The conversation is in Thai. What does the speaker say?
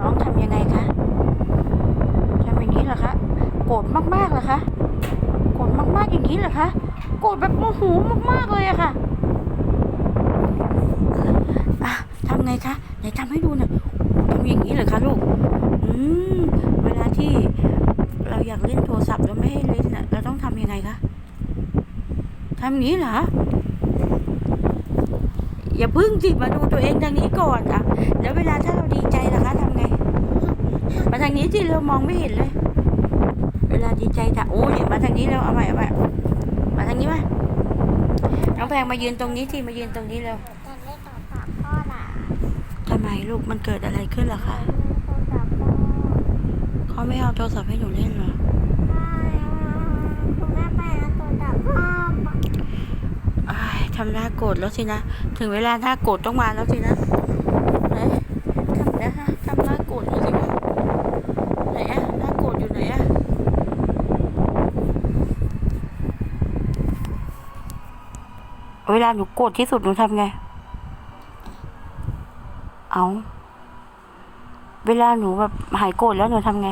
น้องทำยังไงคะทำอย่างนี้เหรอคะ โกรธมากๆเหรอคะ โกรธมากๆอย่างนี้เหรอคะ โกรธแบบโมโหมากๆเลยอะค่ะอะทำไงคะไหนทำให้ดูหน่อยทำอย่างนี้เหรอคะลูก อืม เวลาที่เราอยากเล่นโทรศัพท์แล้วไม่ให้เล่นน่ะเราต้องทำยังไงคะทำอย่างนี้เหรออย่าพึ่งสิมาดูตัวเองทางนี้ก่อนอะ แล้วเวลาถ้าเราดีใจล่ะคะทำไง มา ทางนี้สิเรามองไม่เห็นเลย เวลาดีใจถ้าโอ้ยมาทางนี้แล้วเอาใหม่เอาใหม่มาทางนี้มาน้องแพงมายืนตรงนี้สิมายืนตรงนี้เร็วจะเล่นกับกับพ่อล่ะทำไมลูกมันเกิดอะไรขึ้นล่ะคะกับพ่อเขาไม่เอาโทรศัพท์ให้หนูเล่นเหรอคุณแม่ไปเอาตัวดับพ่อมาอ้ายทำหน้าโกรธแล้วสินะ ถึงเวลาหน้าโกรธต้องมาแล้วสินะไหนทำนะฮะทำหน้าโกรธแล้วสิคะไหนอะหน้าโกรธอยู่ไหนอะ เวลาหนูโกรธที่สุดหนูทำไง เอา เวลาหนูแบบหายโกรธแล้วหนูทำไง